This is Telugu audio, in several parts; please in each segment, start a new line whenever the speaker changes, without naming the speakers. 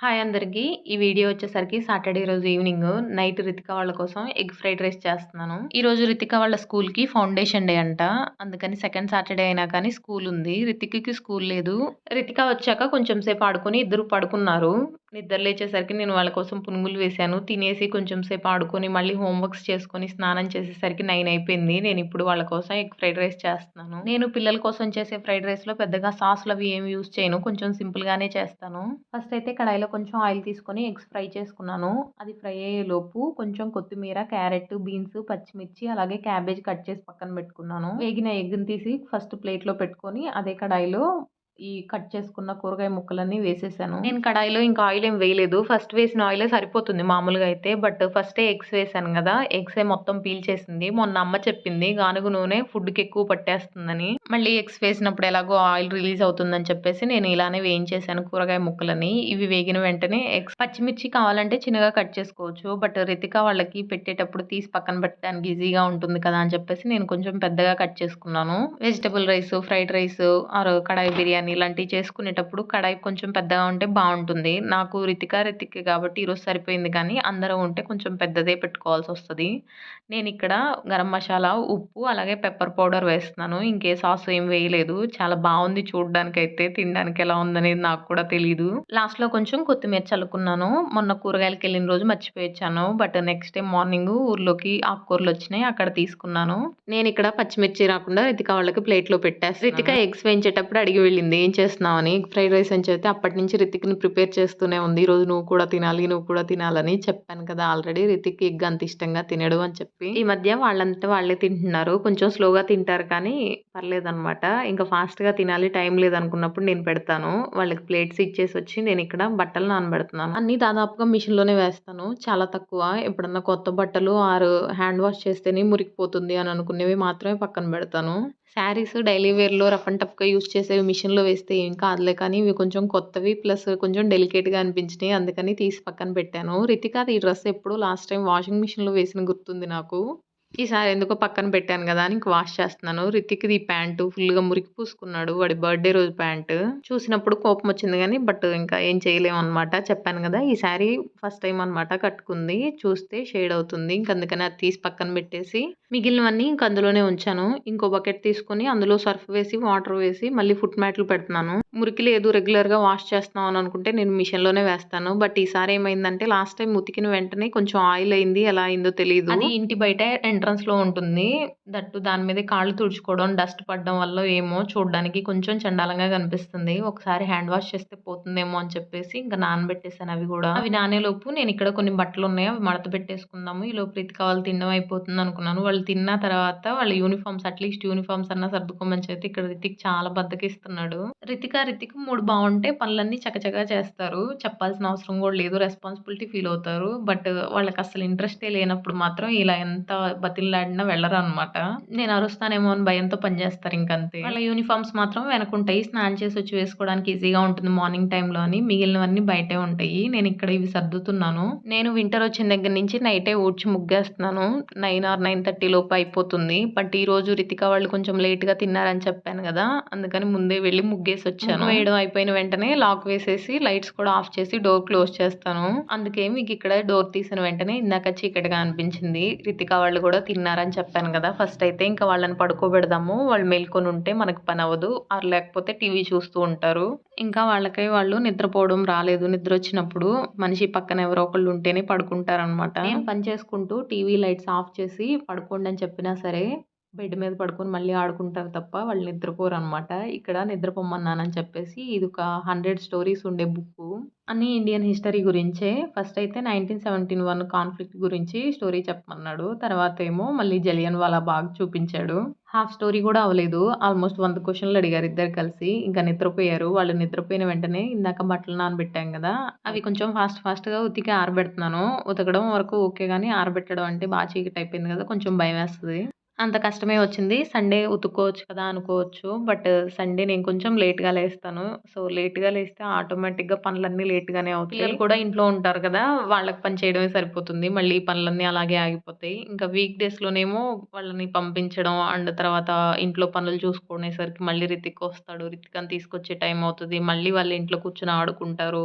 హాయ్ అందరికీ. ఈ వీడియో వచ్చేసరికి సాటర్‌డే రోజు ఈవినింగ్ నైట్ రితిక వాళ్ళ కోసం ఎగ్ ఫ్రైడ్ రైస్ చేస్తున్నాను. ఈరోజు రితిక వాళ్ళ స్కూల్‌కి ఫౌండేషన్ డే అంట. అందుకని సెకండ్ సాటర్‌డే అయినా కానీ స్కూల్ ఉంది. రితికకి స్కూల్ లేదు. రితిక వచ్చాక కొంచెం సేపు ఆడుకొని ఇద్దరు పడుకున్నారు. నిద్ర లేచేసరికి నేను వాళ్ళ కోసం పునుగులు వేశాను. తినేసి కొంచెం సేపు ఆడుకొని మళ్ళీ హోమ్ వర్క్స్ చేసుకొని స్నానం చేసేసరికి నైన్ అయిపోయింది. నేను ఇప్పుడు వాళ్ళ కోసం ఎగ్ ఫ్రైడ్ రైస్ చేస్తున్నాను. నేను పిల్లల కోసం చేసే ఫ్రైడ్ రైస్‌లో పెద్దగా సాస్‌లు అవి ఏమి యూజ్ చేయను. కొంచెం సింపుల్‌గానే చేస్తాను. ఫస్ట్ అయితే కడాయిలో కొంచెం ఆయిల్ తీసుకొని ఎగ్స్ ఫ్రై చేసుకున్నాను. అది ఫ్రై అయ్యేలోపు కొంచెం కొత్తిమీర, క్యారెట్, బీన్స్, పచ్చిమిర్చి అలాగే క్యాబేజ్ కట్ చేసి పక్కన పెట్టుకున్నాను. వేగిన ఎగ్‌ని తీసి ఫస్ట్ ప్లేట్‌లో పెట్టుకొని అదే కడాయిలో ఈ కట్ చేసుకున్న కూరగాయ ముక్కలన్నీ వేసేసాను. నేను కడాయిలో ఇంకా ఆయిల్ ఏం వేయలేదు. ఫస్ట్ వేసిన ఆయిలే సరిపోతుంది మామూలుగా అయితే. బట్ ఫస్టే ఎగ్స్ వేసాను కదా! ఎగ్సే మొత్తం పీల్చేసింది. మొన్న అమ్మ చెప్పింది గానుగ నూనె ఫుడ్‌కి ఎక్కువ పట్టేస్తుందని. మళ్ళీ ఎగ్స్ వేసినప్పుడు ఎలాగో ఆయిల్ రిలీజ్ అవుతుందని చెప్పేసి నేను ఇలానే వేయించేసాను కూరగాయ ముక్కలని. ఇవి వేగిన వెంటనే ఎగ్స్ పచ్చిమిర్చి కావాలంటే చిన్నగా కట్ చేసుకోవచ్చు. బట్ రితిక వాళ్ళకి పెట్టేటప్పుడు తీసి పక్కన పెట్టడానికి ఈజీగా ఉంటుంది కదా! అని చెప్పేసి నేను కొంచెం పెద్దగా కట్ చేసుకున్నాను. Vegetable rice, fried rice or kadai biryani ఇలాంటివి చేసుకునేటప్పుడు కడాయి కొంచెం పెద్దగా ఉంటే బావుంటుంది. నాకు రితిక, రితికే కాబట్టి ఈరోజు సరిపోయింది కానీ అందరం ఉంటే కొంచెం పెద్దదే పెట్టుకోవాల్సొస్తది. నేనిక్కడ గరం మసాలా, ఉప్పు అలాగే పెప్పర్ పౌడర్ వేస్తున్నాను. ఇంకే సాస్ ఏమి వేయలేదు. చాలా బావుంది చూడ్డానికైతే. తినడానికి ఎలా ఉందనేది నాకు కూడా తెలీదు. లాస్ట్‌లో కొంచెం కొత్తిమీర చల్లుకున్నాను. మొన్న కూరగాయలకెళ్ళిన రోజు మర్చిపోయొచ్చాను. బట్ నెక్స్ట్ డే మార్నింగ్ ఊర్లోకి ఆకుకూరలొచ్చినాయి. అక్కడ తీసుకున్నాను. నేనిక్కడ పచ్చిమిర్చి రాకుండా రితిక వాళ్ళకి ప్లేట్‌లో పెట్టేస్తున్నాను. రితిక ఎగ్స్ వేయించేటప్పుడు అడిగి వెళ్ళింది. ఏం చేస్తున్నావని? అని ఫ్రైడ్ రైస్ అని చెప్తే అప్పటినుంచి రితిక్‌ని ప్రిపేర్ చేస్తూనే ఉంది. ఈరోజు నువ్వు కూడా తినాలి, నువ్వు కూడా తినాలని చెప్పాను కదా ఆల్రెడీ రితిక్ ఎగ్ అంత ఇష్టంగా తినడు అని చెప్పి. ఈ మధ్య వాళ్ళంతా వాళ్ళే తింటున్నారు. కొంచెం స్లోగా తింటారు కానీ పర్లేదనమాట. ఇంకా ఫాస్ట్‌గా తినాలి టైం లేదనుకున్నప్పుడు నేను పెడతాను. వాళ్ళకి ప్లేట్స్ ఇచ్చేసి వచ్చి నేను ఇక్కడ బట్టలు నానబెడుతున్నాను. అన్ని దాదాపుగా మిషన్‌లోనే వేస్తాను. చాలా తక్కువ. ఎప్పుడన్నా కొత్త బట్టలు ఆరు హ్యాండ్ వాష్ చేస్తేనే మురికిపోతుంది అని అనుకునేవి మాత్రమే పక్కన పెడతాను. శారీస్ డైలీ వేర్‌లో రఫ్ అండ్ టఫ్‌గా యూజ్ చేసేవి మిషన్‌లో వేస్తే ఏం కాదులే కానీ ఇవి కొంచెం కొత్తవి ప్లస్ కొంచెం డెలికేట్‌గా అనిపించినాయి. అందుకని తీసి పక్కన పెట్టాను. రితికాది ఈ డ్రెస్ ఎప్పుడు లాస్ట్ టైం వాషింగ్ మిషన్‌లో వేసిన గుర్తుంది నాకు. ఈసారి ఎందుకో పక్కన పెట్టాను కదా! అని వాష్ చేస్తున్నాను. రితిక్‌ది ఈ ప్యాంటు ఫుల్‌గా మురికి పూసుకున్నాడు. వాడి బర్త్‌డే రోజు ప్యాంటు. చూసినప్పుడు కోపం వచ్చింది కానీ బట్ ఇంకా ఏం చేయలేమనమాట. చెప్పాను కదా! ఈ శారీ ఫస్ట్ టైం అనమాట కట్టుకుంది. చూస్తే షేడ్ అవుతుంది. ఇంక అందుకని అది తీసి పక్కన పెట్టేసి మిగిలినవన్నీ ఇంక అందులోనే ఉంచాను. ఇంకో బకెట్ తీసుకొని అందులో సర్ఫ్ వేసి, వాటర్ వేసి మళ్ళీ ఫుట్ మ్యాట్లు పెడుతున్నాను. మురికి లేదు రెగ్యులర్‌గా వాష్ చేస్తున్నాం అని అనుకుంటే నేను మిషన్‌లోనే వేస్తాను. బట్ ఈసారి ఏమైందంటే లాస్ట్ టైం ఉతికిన వెంటనే కొంచెం ఆయిల్ అయింది. ఎలా అయిందో తెలియదు అది ఇంటి బయట అండ్ ఎంట్రన్స్‌లో ఉంటుంది. దట్టు దాని మీద కాళ్ళు తుడుచుకోవడం, డస్ట్ పడడం వల్ల ఏమో చూడడానికి కొంచెం చండాలంగా కనిపిస్తుంది. ఒకసారి హ్యాండ్ వాష్ చేస్తే పోతుందేమో అని చెప్పేసి ఇంకా నానబెట్టేసాను అవి కూడా అవి నానేలోపు ఇక్కడ కొన్ని బట్టలు ఉన్నాయి అవి మడత పెట్టేసుకుందాము. ఈ లోపు రితిక వాళ్ళు తినడం అయిపోతుంది అనుకున్నాను. వాళ్ళు తిన్న తర్వాత వాళ్ళ యూనిఫార్మ్స్ అట్‌లీస్ట్ యూనిఫార్మ్స్ అన్నా సర్దుకోమని చెప్పి ఇక్కడ రితిక్ చాలా బద్దకిస్తున్నాడు రితిక, రితిక్ మూడు బాగుంటే పనులన్నీ చకచకా చేస్తారు. చెప్పాల్సిన అవసరం కూడా లేదు. రెస్పాన్సిబిలిటీ ఫీల్ అవుతారు. బట్ వాళ్ళకి అసలు ఇంట్రెస్టే లేనప్పుడు మాత్రం ఇలా ఎంత బతిమలాడినా వెళ్ళరనమాట. నేను అరుస్తానేమో అని భయంతో పని చేస్తారు ఇంకంతే. వాళ్ళ యూనిఫార్మ్స్ మాత్రం వెనకుంటాయి. స్నానం చేసొచ్చి వేసుకోవడానికి ఈజీగా ఉంటుంది మార్నింగ్ టైమ్‌లో అని. మిగిలినవన్నీ బయటే ఉంటాయి. నేనిక్కడ ఇవి సర్దుతున్నాను. నేను వింటర్ వచ్చిన దగ్గర నుంచి నైటే ఊడ్చి ముగ్గేస్తున్నాను. 9 ఆర్ 9:30 లోపు అయిపోతుంది. బట్ ఈరోజు రితిక వాళ్ళు కొంచెం లేట్‌గా తిన్నారని చెప్పాను కదా! అందుకని ముందే వెళ్ళి ముగ్గేసొచ్చాను. ముగ్గు వేయడం అయిపోయిన వెంటనే లాక్ వేసేసి లైట్స్ కూడా ఆఫ్ చేసి డోర్ క్లోజ్ చేస్తాను. అందుకే మీకిక్కడ డోర్ తీసిన వెంటనే ఇందాక చీకటిగా అనిపించింది. రితిక వాళ్ళు కూడా తిన్నారని చెప్పాను కదా! ఫస్ట్ అయితే ఇంకా వాళ్ళని పడుకోబెడదాము. వాళ్ళు మేల్కొని ఉంటే మనకు పని అవ్వదు. ఆరు లేకపోతే టీవీ చూస్తూ ఉంటారు. ఇంకా వాళ్ళకై వాళ్ళు నిద్రపోవడం రాలేదు. నిద్ర వచ్చినప్పుడు మనిషి పక్కన ఎవరో ఒకళ్ళు ఉంటేనే పడుకుంటారనమాట. నేను పని చేసుకుంటూ టీవీ లైట్స్ ఆఫ్ చేసి పడుకోండి అని చెప్పినా సరే బెడ్ మీద పడుకొని మళ్ళీ ఆడుకుంటారు తప్ప వాళ్ళు నిద్రపోరు అనమాట ఇక్కడ నిద్రపొమ్మన్నానని చెప్పేసి ఇది ఒక హండ్రెడ్ స్టోరీస్ ఉండే బుక్ అన్ని ఇండియన్ హిస్టరీ గురించే. ఫస్ట్ అయితే 1971 కాన్‌ఫ్లిక్ట్ గురించి స్టోరీ చెప్పమన్నాడు. తర్వాత ఏమో మళ్ళీ జలియన్ వాలా బాగా చూపించాడు. హాఫ్ స్టోరీ కూడా అవ్వలేదు. ఆల్మోస్ట్ వంద క్వశ్చన్లు అడిగారు ఇద్దరు కలిసి. ఇంకా నిద్రపోయారు. వాళ్ళు నిద్రపోయిన వెంటనే ఇందాక బట్టలు నానబెట్టాం కదా! అవి కొంచెం ఫాస్ట్ ఫాస్ట్‌గా ఉతికి ఆరబెడుతున్నాను. ఉతకడం వరకు ఓకే కానీ ఆరబెట్టడం అంటే బాగా చీకటి అయిపోయింది కదా! కొంచెం భయమేస్తది. అంత కష్టమే వచ్చింది. సండే ఉతుక్కోవచ్చు కదా అనుకోవచ్చు. బట్ సండే నేను కొంచెం లేట్‌గా లేస్తాను. సో, లేట్‌గా లేస్తే ఆటోమేటిక్‌గా పనులన్నీ లేట్‌గానే అవుతాయి. పిల్లలు కూడా ఇంట్లో ఉంటారు కదా! వాళ్ళకి పని చేయడమే సరిపోతుంది. మళ్ళీ పనులన్నీ అలాగే ఆగిపోతాయి. ఇంకా వీక్ డేస్‌లోనేమో వాళ్ళని పంపించడం అండ్ తర్వాత ఇంట్లో పనులు చూసుకునేసరికి మళ్ళీ రితిక్ వస్తాడు. రితికని తీసుకొచ్చే టైం అవుతుంది మళ్ళీ వాళ్ళు ఇంట్లో కూర్చొని ఆడుకుంటారు.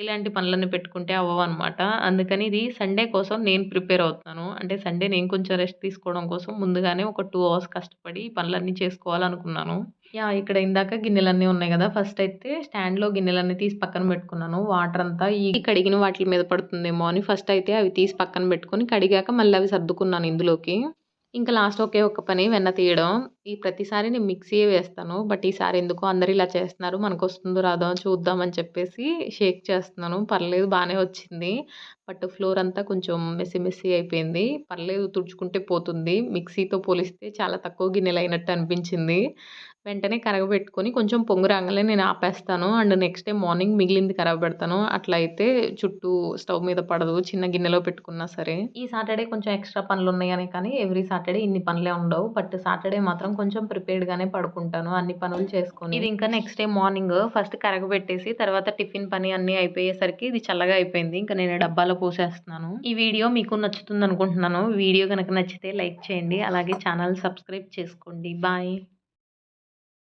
ఇలాంటి పనులన్నీ పెట్టుకుంటే అవ్వవన్నమాట అందుకని ఇది సండే కోసం నేను ప్రిపేర్ అవుతాను అంటే సండే నేను కొంచెం రెస్ట్ తీసుకోవడం కోసం ముందుగానే ఒక టూ అవర్స్ కష్టపడి ఈ పనులన్నీ చేసుకోవాలనుకున్నాను. యా ఇక్కడ ఇందాక గిన్నెలన్నీ ఉన్నాయి కదా ఫస్ట్ అయితే స్టాండ్‌లో గిన్నెలన్నీ తీసి పక్కన పెట్టుకున్నాను. వాటర్ అంతా ఈ కడిగిన వాటి మీద పడుతుందేమో అని ఫస్ట్ అయితే అవి తీసి పక్కన పెట్టుకొని కడిగాక మళ్ళీ అవి సర్దుకున్నాను ఇందులోకి. ఇంకా లాస్ట్ ఒకే ఒక పని వెన్న తీయడం. ఈ ప్రతిసారి నేను మిక్సీ వేస్తాను. బట్ ఈసారి ఎందుకో అందరు ఇలా చేస్తున్నారు. మనకొస్తుందో రాదో చూద్దాం అని చెప్పేసి షేక్ చేస్తున్నాను. పర్లేదు బాగానే వచ్చింది. బట్ ఫ్లోర్ అంతా కొంచెం మెస్సీ మెస్సీ అయిపోయింది. పర్లేదు తుడుచుకుంటే పోతుంది. మిక్సీతో పోలిస్తే చాలా తక్కువ గిన్నెలయినట్టు అనిపించింది. వెంటనే కరగబెట్టుకొని కొంచెం పొంగురాంగానే నేను ఆపేస్తాను. అండ్ నెక్స్ట్ డే మార్నింగ్ మిగిలింది కరగబెడతాను. అట్లా అయితే చుట్టూ స్టవ్ మీద పడదు. చిన్న గిన్నెలో పెట్టుకున్నా సరే. ఈ సాటర్‌డే కొంచెం ఎక్స్‌ట్రా పనులు ఉన్నాయని కానీ ఎవ్రీ సాటర్‌డే ఇన్ని పనులే ఉండవు. బట్ సాటర్‌డే మాత్రం కొంచెం ప్రిపేర్డ్‌గానే పడుకుంటాను. అన్ని పనులు చేసుకొని. ఇది ఇంకా నెక్స్ట్ డే మార్నింగ్ ఫస్ట్ కరగబెట్టేసి తర్వాత టిఫిన్ పని అన్నీ అయిపోయేసరికి ఇది చల్లగా అయిపోయింది. ఇంకా నేను డబ్బాలో పోసేస్తున్నాను. ఈ వీడియో మీకు నచ్చుతుంది అనుకుంటున్నాను వీడియో కనుక నచ్చితే లైక్ చేయండి. అలాగే ఛానల్ సబ్స్క్రైబ్ చేసుకోండి. బాయ్.